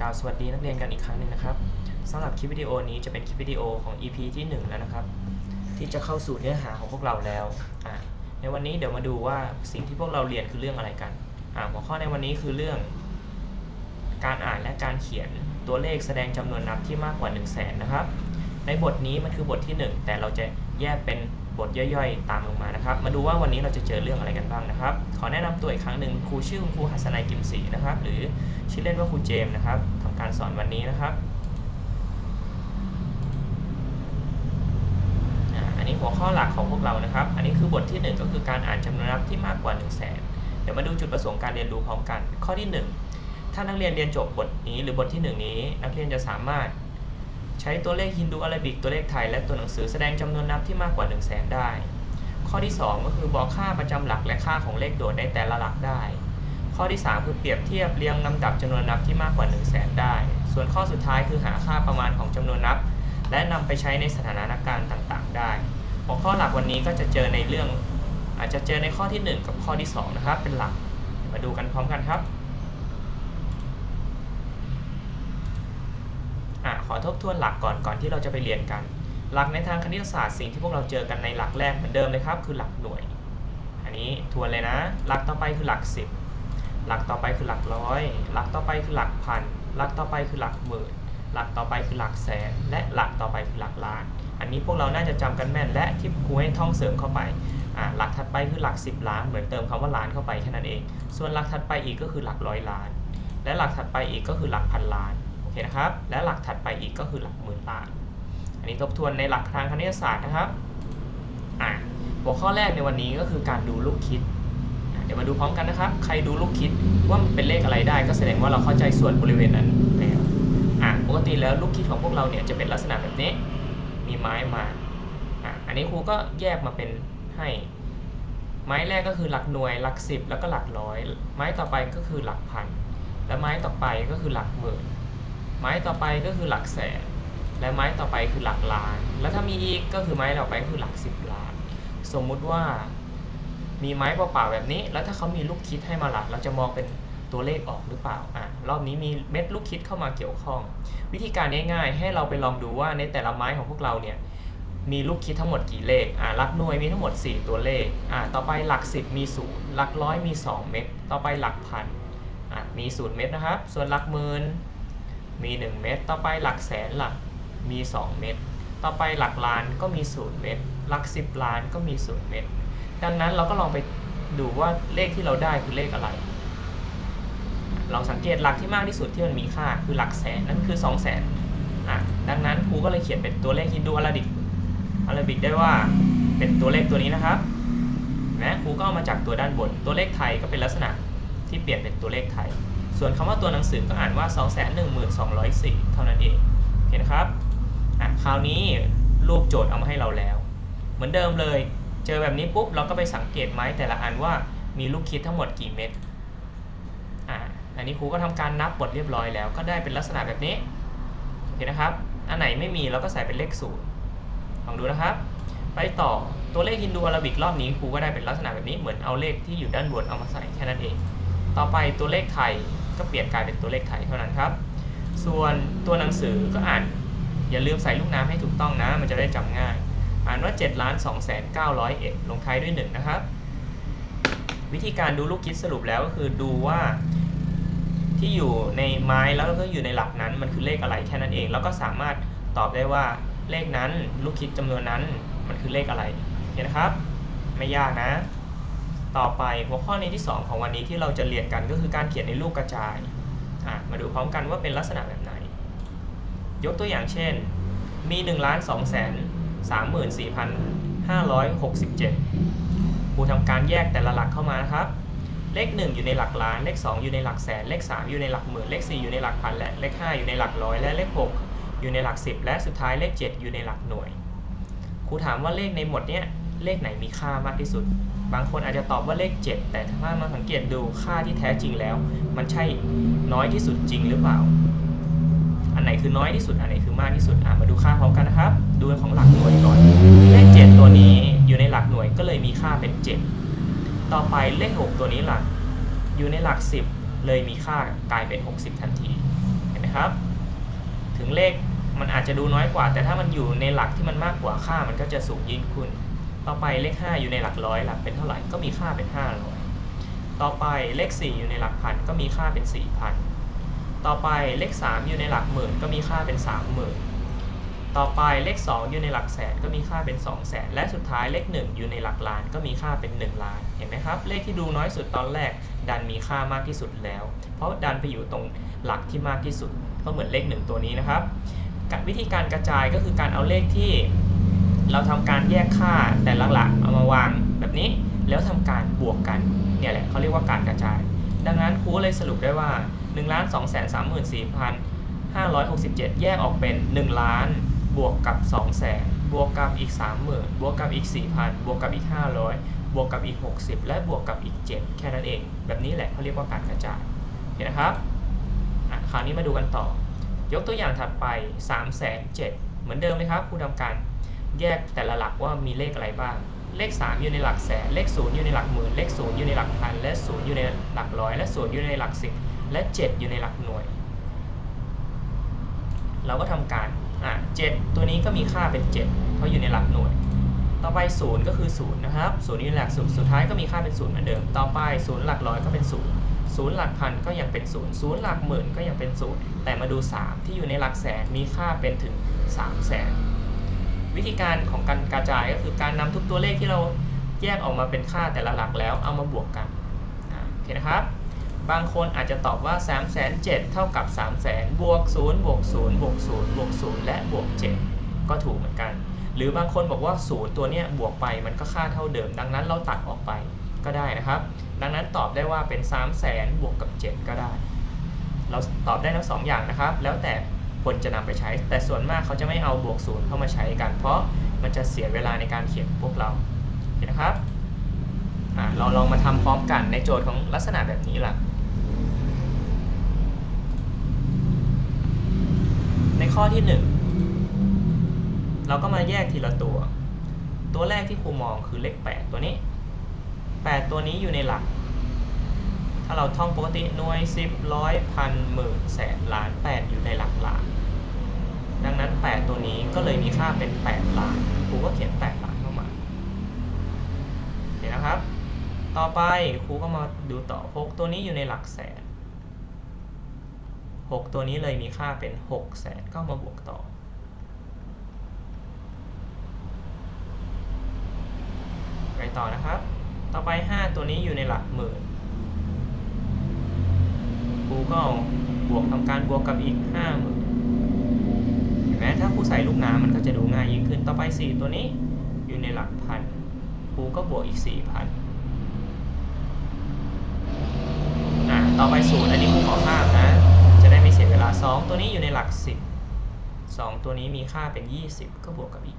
กล่าวสวัสดีนักเรียนกันอีกครั้งหนึ่งนะครับสำหรับคลิปวิดีโอนี้จะเป็นคลิปวิดีโอของ EP ที่ 1 แล้วนะครับ ที่จะเข้าสู่เนื้อหาของพวกเราแล้ว ในวันนี้เดี๋ยวมาดูว่าสิ่งที่พวกเราเรียนคือเรื่องอะไรกัน หัวข้อในวันนี้คือเรื่อง การอ่านและการเขียนตัวเลขแสดงจำนวนนับที่มากกว่า 1 0 0 0 0แสนนะครับ ในบทนี้มันคือบทที่ 1 แต่เราจะแยกเป็น บทย่อยๆ ตามลงมานะครับ มาดูว่าวันนี้เราจะเจอเรื่องอะไรกันบ้างนะครับ ขอแนะนำตัวอีกครั้งหนึ่งครูชื่อครูหัสนัยกิมศรีนะครับ หรือชื่อเล่นว่าครูเจมส์นะครับทำการสอนวันนี้นะครับอันนี้หัวข้อหลักของพวกเรานะครับ อันนี้คือบทที่ 1 ก็คือการอ่านจำนวนนับที่มากกว่า 1 0 0 0 0แสนเดี๋ยวมาดูจุดประสงค์การเรียนรู้พร้อมกัน ข้อที่ 1 ถ้านักเรียนเรียนจบบทนี้หรือบทที่ 1 นี้ นักเรียนจะสามารถ ใช้ตัวเลขฮินดูอาราบิกตัวเลขไทย และตัวหนังสือแสดงจำนวนนับที่มากกว่า 1 0 0 0 0แสนได้ ข้อที่ 2 ก็คือบอกค่าประจำหลักและค่าของเลขโดดในแต่ละหลักได้ ข้อที่ 3 คือเปรียบเทียบเรียงลำดับจำนวนนับที่มากกว่า 1 0 0 0 0แสนได้ ส่วนข้อสุดท้ายคือหาค่าประมาณของจำนวนนับ และนำไปใช้ในสถานการณ์ต่างๆ ได้หัวข้อหลักวันนี้ก็จะเจอในเรื่องอาจจะเจอในข้อที่ 1 กับข้อที่ 2 นะครับ เป็นหลักมาดูกันพร้อมกันครับ อะ ขอทบทวนหลักก่อนก่อนที่เราจะไปเรียนกัน หลักในทางคณิตศาสตร์สิ่งที่พวกเราเจอกันในหลักแรกเหมือนเดิมเลยครับ คือหลักหน่วย อันนี้ทวนเลยนะ หลักต่อไปคือหลักสิบหลักต่อไปคือหลักร้อย หลักต่อไปคือหลักพัน หลักต่อไปคือหลักหมื่น หลักต่อไปคือหลักแสน และหลักต่อไปคือหลักล้าน อันนี้พวกเราน่าจะจำกันแม่นและที่ครูให้ท่องเสริมเข้าไปหลักถัดไปคือหลัก 10 ล้าน เหมือนเติมคำว่าล้านเข้าไปแค่นั้นเอง ส่วนหลักถัดไปอีกก็คือหลักร้อยล้าน และหลักถัดไปอีกก็คือหลักพันล้าน เคนะครับ และหลักถัดไปอีกก็คือหลักหมื่นล้าน อันนี้ทบทวนในหลักทางคณิตศาสตร์นะครับอะหัวข้อแรกในวันนี้ก็คือการดูลูกคิด เดี๋ยวมาดูพร้อมกันนะครับ ใครดูลูกคิดว่ามันเป็นเลขอะไรได้ ก็แสดงว่าเราเข้าใจส่วนบริเวณนั้นแล้วอะปกติแล้วลูกคิดของพวกเราเนี่ยจะเป็นลักษณะแบบนี้ มีไม้มาอะอันนี้ครูก็แยกมาเป็นให้ไม้แรกก็คือหลักหน่วยหลักสิบแล้วก็หลักร้อย ไม้ต่อไปก็คือหลักพัน และไม้ต่อไปก็คือหลักหมื่น ไม้ต่อไปก็คือหลักแสน และไม้ต่อไปคือหลักล้าน แล้วถ้ามีอีกก็คือไม้ต่อไปคือหลักสิบล้าน สมมุติว่ามีไม้เปล่าๆแบบนี้ แล้วถ้าเขามีลูกคิดให้มาหลักเราจะมองเป็นตัวเลขออกหรือเปล่า อะ รอบนี้มีเม็ดลูกคิดเข้ามาเกี่ยวข้อง วิธีการง่ายๆ ให้เราไปลองดูว่าในแต่ละไม้ของพวกเราเนี่ย มีลูกคิดทั้งหมดกี่เลข อ่าหลักหน่วยมีทั้งหมด 4 ตัวเลข อ่าต่อไปหลัก 10 มี 0 หลักร้อยมี 2 เม็ด ต่อไปหลักพัน อ่ามี 0 เม็ดนะครับ ส่วนหลักหมื่น มี 1 เม็ดต่อไปหลักแสนหลักมี 2 เม็ดต่อไปหลักล้านก็มี 0 เม็ดหลัก 10 ล้านก็มี 0 เม็ดดังนั้นเราก็ลองไปดูว่าเลขที่เราได้คือเลขอะไร เราสังเกตหลักที่มากที่สุดที่มันมีค่าคือหลักแสนนั่นคือ 2 0 0แสนอะดังนั้นครูก็เลยเขียนเป็นตัวเลขฮินดูอาราบิกอาราบิกได้ว่าเป็นตัวเลขตัวนี้นะครับนะครูก็เอามาจากตัวด้านบน ตัวเลขไทยก็เป็นลักษณะที่เปลี่ยนเป็นตัวเลขไทย ส่วนคำว่าตัวหนังสือก็อ่านว่า 2 1 2 0 4 เท่านั้นเองโอเคนะครับอะคราวนี้รูปโจทย์เอามาให้เราแล้ว เหมือนเดิมเลย เจอแบบนี้ปุ๊บเราก็ไปสังเกตไม้แต่ละอันว่ามีลูกคิดทั้งหมดกี่เม็ดอะอันนี้ครูก็ทำการนับบทเรียบร้อยแล้ว ก็ได้เป็นลักษณะแบบนี้โอเคนะครับ อันไหนไม่มีเราก็ใส่เป็นเลขศูนย์ลองดูนะครับ ไปต่อตัวเลขฮินดูอาราบิกรอบนี้ครูก็ได้เป็นลักษณะแบบนี้เหมือนเอาเลขที่อยู่ด้านบนเอามาใส่แค่นั้นเอง ต่อไปตัวเลขไทย ก็เปลี่ยนกลายเป็นตัวเลขไทยเท่านั้นครับ ส่วนตัวหนังสือก็อ่าน อย่าลืมใส่ลูกน้ำให้ถูกต้องนะ มันจะได้จำง่าย อ่านว่า7ล้าน2 9 0 0 1ลงท้ายด้วย 1 นะครับ วิธีการดูลูกคิดสรุปแล้วก็คือดูว่าที่อยู่ในไม้แล้วก็อยู่ในหลักนั้นมันคือเลขอะไรแค่นั้นเอง แล้วก็สามารถตอบได้ว่าเลขนั้นลูกคิดจำนวนนั้นมันคือเลขอะไรโอเคนะครับ ไม่ยากนะ ต่อไปหัวข้อในที่ 2 ของวันนี้ที่เราจะเรียนกันก็คือการเขียนในรูปกระจายมาดูพร้อมกันว่าเป็นลักษณะแบบไหน ยกตัวอย่างเช่น มี1ล้าน2แสน34,567ครูทำการแยกแต่ละหลักเข้ามานะครับ เลข 1 อยู่ในหลักล้าน เลข 2 อยู่ในหลักแสน เลข 3 อยู่ในหลักหมื่น เลข 4 อยู่ในหลักพัน และเลข 5 อยู่ในหลักร้อย และเลข 6 อยู่ในหลัก 10 และสุดท้ายเลข 7 อยู่ในหลักหน่วย ครูถามว่าเลขในหมดเนี้ยเลขไหนมีค่ามากที่สุด บางคนอาจจะตอบว่าเลข 7 แต่ถ้ามาสังเกตดูค่าที่แท้จริงแล้ว มันใช่น้อยที่สุดจริงหรือเปล่า อันไหนคือน้อยที่สุด อันไหนคือมากที่สุดมาดูค่าพร้อมกันนะครับ ดูของหลักหน่วยก่อน เลข 7 ตัวนี้อยู่ในหลักหน่วยก็เลยมีค่าเป็น 7 ต่อไปเลข 6 ตัวนี้หลัก อยู่ในหลัก 10 เลยมีค่ากลายเป็น 60 ทันทีเห็นไหมครับ ถึงเลขมันอาจจะดูน้อยกว่า แต่ถ้ามันอยู่ในหลักที่มันมากกว่าค่ามันก็จะสูงยิ่งขึ้น ต่อไปเลข 5 อยู่ในหลักร้อยหลักเป็นเท่าไหร่ก็มีค่าเป็น 500 ต่อไปเลข 4 อยู่ในหลักพันก็มีค่าเป็น 4,000 ต่อไปเลข 3 อยู่ในหลักหมื่นก็มีค่าเป็น 30,000 ต่อไปเลข 2 อยู่ในหลักแสนก็มีค่าเป็น 2 0 0แสนและสุดท้ายเลข 1 อยู่ในหลักล้านก็มีค่าเป็น 1 ล้าน เห็นไหมครับ เลขที่ดูน้อยสุดตอนแรก ดันมีค่ามากที่สุดแล้ว เพราะดันไปอยู่ตรงหลักที่มากที่สุด ก็เหมือนเลข 1 ตัวนี้นะครับกับวิธีการกระจายก็คือการเอาเลขที่ เราทำการแยกค่าแต่ละหลักเอามาวางแบบนี้ แล้วทำการบวกกันเนี่ยแหละเขาเรียกว่าการกระจาย ดังนั้นครูเลยสรุปได้ว่า1 2 3 4 567 แยกออกเป็น 1 ล้านบวกกับ 2 0 0 0 0 0 บวกกับอีก 30,000 บวกกับอีก 4,000 บวกกับอีก 500 บวกกับอีก 60 และบวกกับอีก 7 แค่นั้นเอง แบบนี้แหละเขาเรียกว่าการกระจายเห็นนะครับคราวนี้มาดูกันต่อ ยกตัวอย่างถัดไป3 0 0 0 0เหมือนเดิมเลยครับครูทำการ แยกแต่ละหลักว่ามีเลขอะไรบ้าง เลข 3 อยู่ในหลักแสน เลข 0 อยู่ในหลักหมื่น เลข 0 อยู่ในหลักพัน และ 0 อยู่ในหลักร้อย และ 0 อยู่ในหลักสิบ และ 7 อยู่ในหลักหน่วย เราก็ทำการ อะ7ตัวนี้ก็มีค่าเป็น 7 เพราะอยู่ในหลักหน่วย ต่อไป 0 ก็คือ 0 นะครับ 0 อยู่ในหลักสุดสุดท้ายก็มีค่าเป็น 0 เหมือนเดิม ต่อไป 0 หลักร้อยก็เป็น0 0หลักพันก็ยังเป็น0 0หลักหมื่นก็ยังเป็น0แต่มาดู 3 ที่อยู่ในหลักแสนมีค่าเป็นถึง3แสน วิธีการของการกระจายก็คือการนำทุกตัวเลขที่เราแยกออกมาเป็นค่าแต่ละหลักแล้วเอามาบวกกันโอเคนะครับ บางคนอาจจะตอบว่า 3 7 0 0 0เท่ากับ 3 0 0 0 0 0บวก0บวก0บวก0บวก0และบวก 7 ก็ถูกเหมือนกัน หรือบางคนบอกว่า 0 ตัวเนี้ยบวกไปมันก็ค่าเท่าเดิม ดังนั้นเราตัดออกไปก็ได้นะครับ ดังนั้นตอบได้ว่าเป็น 3 0 0 0 0 0บวกกับ 7 ก็ได้ เราตอบได้ทั้งสองอย่างนะครับ แล้วแต่ คนจะนำไปใช้ แต่ส่วนมากเขาจะไม่เอาบวกศูนย์เข้ามาใช้กัน เพราะมันจะเสียเวลาในการเขียนพวกเราเห็นนะครับเราลองมาทำพร้อมกันในโจทย์ของลักษณะแบบนี้ล่ะ ในข้อที่ 1 เราก็มาแยกทีละตัว ตัวแรกที่ครูมองคือเลข 8 ตัวนี้ 8 ตัวนี้อยู่ในหลักถ้าเราท่องปกติหน่วยสิบร้อยพันหมื่นแสนล้าน 8 อยู่ในหลักล้าน ดังนั้น 8 ตัวนี้ก็เลยมีค่าเป็น 8 ล้านครูก็เขียน 8 ล้านเข้ามาเห็นนะครับ ต่อไปครูก็มาดูต่อ 6 ตัวนี้อยู่ในหลักแสน 6 ตัวนี้เลยมีค่าเป็น 6 แสนก็มาบวกต่อ ไปต่อนะครับ ต่อไป 5 ตัวนี้อยู่ในหลักหมื่นครูก็บวกทำการบวกกับอีก 5 0,000 ห็นไหมถ้าครูใส่ลูกน้ำมันก็จะดูง่ายยิ่งขึ้นต่อไป 4 ตัวนี้อยู่ในหลักพันครูก็บวกอีก4,000อ่าต่อไปศูนย์อันนี้ครูขอข้ามนะ จะได้ไม่เสียเวลา 2 ตัวนี้อยู่ในหลัก 10 2 ตัวนี้มีค่าเป็น 20 ก็บวกกับอีก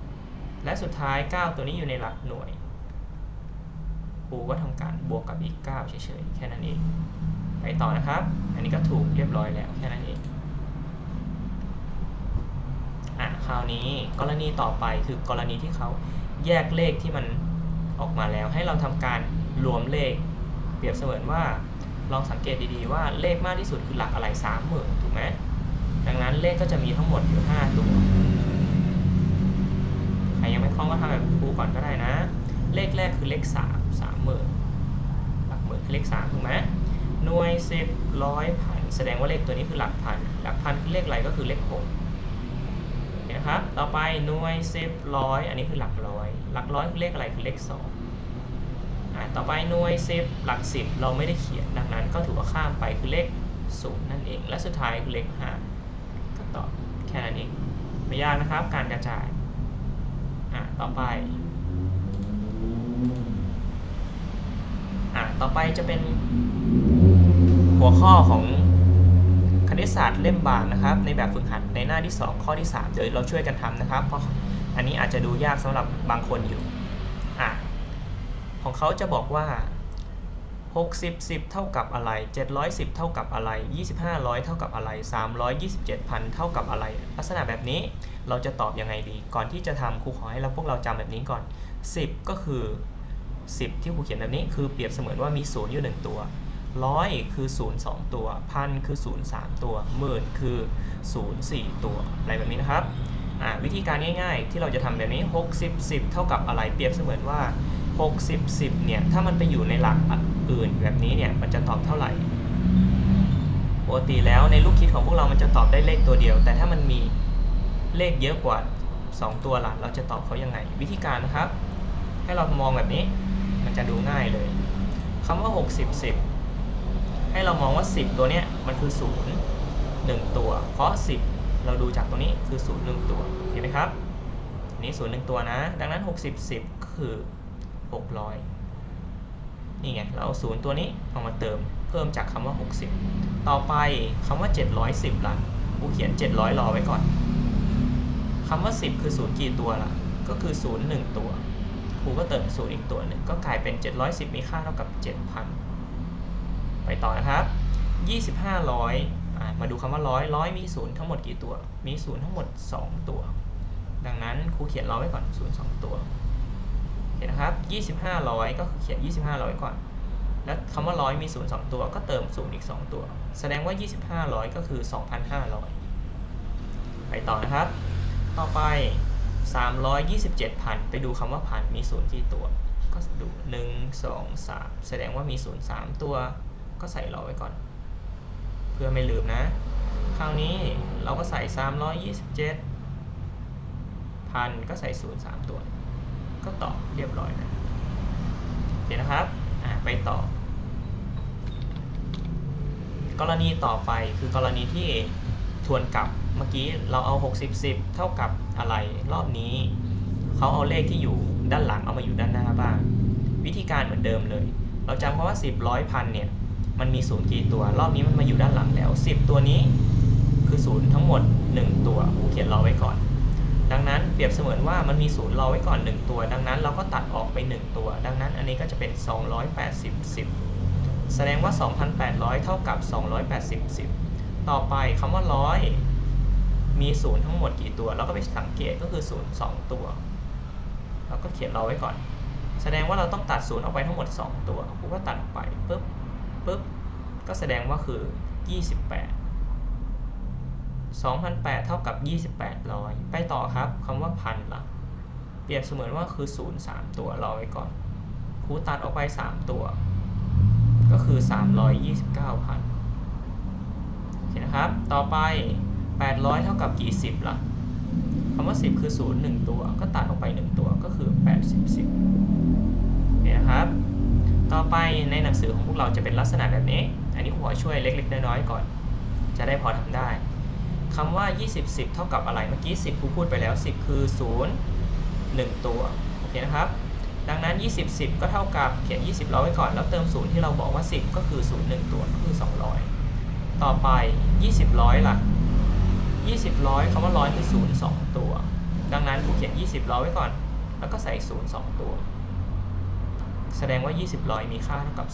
20 และสุดท้าย 9 ตัวนี้อยู่ในหลักหน่วยครูก็ทำการบวกกับอีก 9 เฉยๆ แค่นั้นเอง ไปต่อนะครับ อันนี้ก็ถูกเรียบร้อยแล้วแค่นั้นเอง อะ คราวนี้กรณีต่อไปคือกรณีที่เขาแยกเลขที่มันออกมาแล้ว ให้เราทำการรวมเลข เปรียบเสมือนว่าลองสังเกตดีๆว่าเลขมากที่สุดคือหลักอะไรสามหมื่นถูกไหมดังนั้นเลขก็จะมีทั้งหมดอยู่5ตัวใครยังไม่คล่องก็ทำแบบครูก่อนก็ได้นะ เลขแรกคือเลข3 3หมื่นหลักหมื่นคือเลข3ถูกไหมหน่วยสิบร้อยพันแสดงว่าเลขตัวนี้คือหลักพันหลักพันคือเลขอะไรก็คือเลขหก นะครับ ต่อไปหน่วยสิบร้อยอันนี้คือหลักร้อย หลักร้อยคือเลขอะไรคือเลขสองอ่าต่อไปหน่วยสิบหลักสิบเราไม่ได้เขียนดังนั้นก็ถือว่าข้ามไปคือเลขศูนย์นั่นเอง และสุดท้ายคือเลขห้าก็ตอบแค่นั้นเองไม่ยากนะครับการกระจายอ่าต่อไปอ่าต่อไปจะเป็นหัวข้อของ ณิตศาสตร์เล่มบางนะครับ ในแบบฝึกหัดในหน้าที่ 2 ข้อที่ 3 เดี๋ยวเราช่วยกันทำนะครับ เพราะอันนี้อาจจะดูยากสำหรับบางคนอยู่อะของเขาจะบอกว่า 60 10 เท่ากับอะไร 710 เท่ากับอะไร 2500 เท่ากับอะไร 327,000เท่ากับอะไร ลักษณะแบบนี้เราจะตอบยังไงดี ก่อนที่จะทำครูขอให้เราพวกเราจำแบบนี้ก่อน 10 ก็คือ 10 ที่ครูเขียนแบบนี้คือเปรียบเสมือนว่ามีศูนย์อยู่หนึ่งตัว ร้อยคือศูนย์สองตัว พันคือศูนย์สามตัว หมื่นคือศูนย์สี่ตัว อะไรแบบนี้นะครับ วิธีการง่ายๆ ที่เราจะทำแบบนี้ 60 10 เท่ากับอะไร เปรียบเสมือนว่า 60 10 เนี่ย ถ้ามันไปอยู่ในหลักอื่นแบบนี้เนี่ย มันจะตอบเท่าไหร่ ปกติแล้วในลูกคิดของพวกเรา มันจะตอบได้เลขตัวเดียว แต่ถ้ามันมีเลขเยอะกว่า 2 ตัวหลักเราจะตอบเขายังไง วิธีการนะครับ ให้เรามองแบบนี้ มันจะดูง่ายเลยคำว่า 60 10 ให้เรามองว่า 10 ตัวเนี้ยมันคือ 0 1 ตัว เพราะ 10 เราดูจากตัวนี้คือ 0 1 ตัวเห็นไหมครับนนี้0 1 ตัวนะ ดังนั้น 60 10ก็คือ 600 นี่ไง เราเอา0ตัวนี้เอามาเติมเพิ่มจากคำว่า 60 ต่อไปคำว่า 710ล่ะกูเขียน 700 รอไว้ก่อนคำว่า 10 คือ 0 กี่ตัวล่ะ ก็คือ 0 1 ตัวครูก็เติม0อีกตัวหนึ่งก็กลายเป็น 710 มีค่าเท่ากับ 7,000 ไปต่อนะครับ2500อ่ามาดูคำว่าร้อยร้อยมี0ทั้งหมดกี่ตัว มี0ทั้งหมด 2 ตัว ดังนั้นครูเขียนร้อยไว้ก่อน0 2ตัวเห็นนะครับ2500ก็คือเขียน 2500ไว้ก่อน แล้วคำว่าร้อยมี0 2ตัว ก็เติม0อีก 2 ตัว แสดงว่า 2500ก็คือ 2,500 ไปต่อนะครับ ต่อไป 327,000ไปดูคำว่าพันมี0กี่ตัว ก็ดู 1 2 3 แสดงว่ามี0 3ตัว ก็ใส่รอไว้ก่อน เพื่อไม่ลืมนะ คราวนี้เราก็ใส่ 327พันก็ใส่0 3 ตัว ก็ตอบเรียบร้อยนะโอเคนะครับไปต่อ กรณีต่อไปคือกรณีที่ทวนกลับเมื่อกี้เราเอา 60 10 เท่ากับอะไรรอบนี้ เขาเอาเลขที่อยู่ด้านหลังเอามาอยู่ด้านหน้าบ้าง วิธีการเหมือนเดิมเลย เราจำเพราะว่า 10 ร้อยพันเนี่ย มันมีศูนย์กี่ตัว รอบนี้มันมาอยู่ด้านหลังแล้ว 10 ตัวนี้คือศูนย์ทั้งหมด 1 ตัวครูเขียนรอไว้ก่อน ดังนั้นเปรียบเสมือนว่ามันมีศูนย์รอไว้ก่อน 1 ตัว ดังนั้นเราก็ตัดออกไป 1 ตัว ดังนั้นอันนี้ก็จะเป็น 280 10 แสดงว่า 2,800 เท่ากับ 280 10 ต่อไปคำว่าร้อยมีศูนย์ทั้งหมดกี่ตัว เราก็ไปสังเกตก็คือศูนย์สองตัว เราก็เขียนรอไว้ก่อน แสดงว่าเราต้องตัดศูนย์ออกไปทั้งหมด 2 ตัวครูก็ตัดออกไปปุ๊บ ปุ๊บ ก็แสดงว่าคือ 28 2,800เท่ากับ 2,800 ไปต่อครับคำว่าพันละ่ะ เปรียบเสมือนว่าคือ 0 3 ตัวรอไว้ก่อนครูตัดออกไป 3 ตัว ก็คือ 329,000โอเคนะครับ ต่อไป 800 เท่ากับกี่สิบล่ะคำว่า 10 คือ 0 1 ตัว ก็ตัดออกไป 1 ตัว ก็คือ 80 10เนี่ยนครับ ต่อไปในหนังสือของพวกเราจะเป็นลักษณะแบบนี้ อันนี้ขอช่วยเล็ก ๆ น้อยๆก่อน จะได้พอทำได้คำว่า 20 10 เท่ากับอะไร เมื่อกี้ 10 ครูพูดไปแล้ว 10 คือ 0 1 ตัว โอเคนะครับ ดังนั้น 20 10 ก็เท่ากับเขียน 20เราไว้ก่อน แล้วเติม 0 ที่เราบอกว่า 10 ก็คือ 0 1 ตัว ก็คือ 200 ต่อไป 20ร้อยล่ะ 20ร้อยคำว่าร้อยคือ 0 2 ตัว ดังนั้นครูเขียน 20ร้อยไว้ก่อน แล้วก็ใส่ 0 2 ตัว แสดงว่า 20ร้อยมีค่าเท่ากับ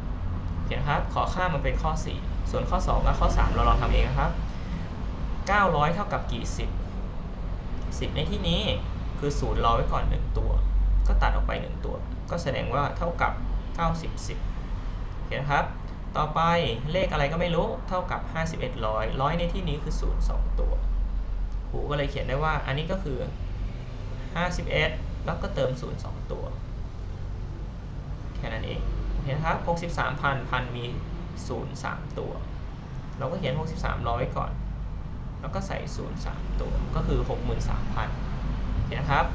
2,000เขียนครับ ขอค่ามันเป็นข้อ 4 ส่วนข้อ 2 และข้อ 3 เราลองทำเองนะครับ 900 เท่ากับกี่สิบ10 ในที่นี้คือ0รอไว้ก่อน 1 ตัว ก็ตัดออกไป 1 ตัว ก็แสดงว่าเท่ากับ 90 10เขียนครับ ต่อไปเลขอะไรก็ไม่รู้ เท่ากับ 51ร้อยร้อยในที่นี้คือ 0 2 ตัวครูก็เลยเขียนได้ว่าอันนี้ก็คือ 51 แล้วก็เติม 0 2 ตัว แค่นั้นเองเห็นครับ 63พันพันมี 0 3 ตัว เราก็เขียน 63ร้อยก่อน แล้วก็ใส่ 0 3 ตัว ก็คือ 63,000เห็นครับ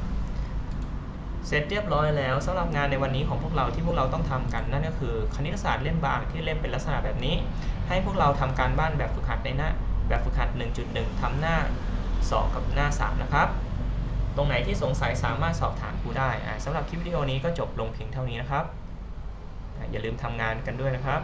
เสร็จเรียบร้อยแล้วสำหรับงานในวันนี้ของพวกเราที่พวกเราต้องทำกันนั่นก็คือ คณิตศาสตร์เล่มบางที่เล่มเป็นลักษณะแบบนี้ ให้พวกเราทำการบ้านแบบฝึกหัดในหน้า แบบฝึกหัด 1.1ทำหน้า 2 กับหน้า 3 นะครับตรงไหนที่สงสัยสามารถสอบถามครูได้อ่าสำหรับคลิปวิดีโอนี้ก็จบลงเพียงเท่านี้นะครับ อย่าลืมทำงานกันด้วยนะครับ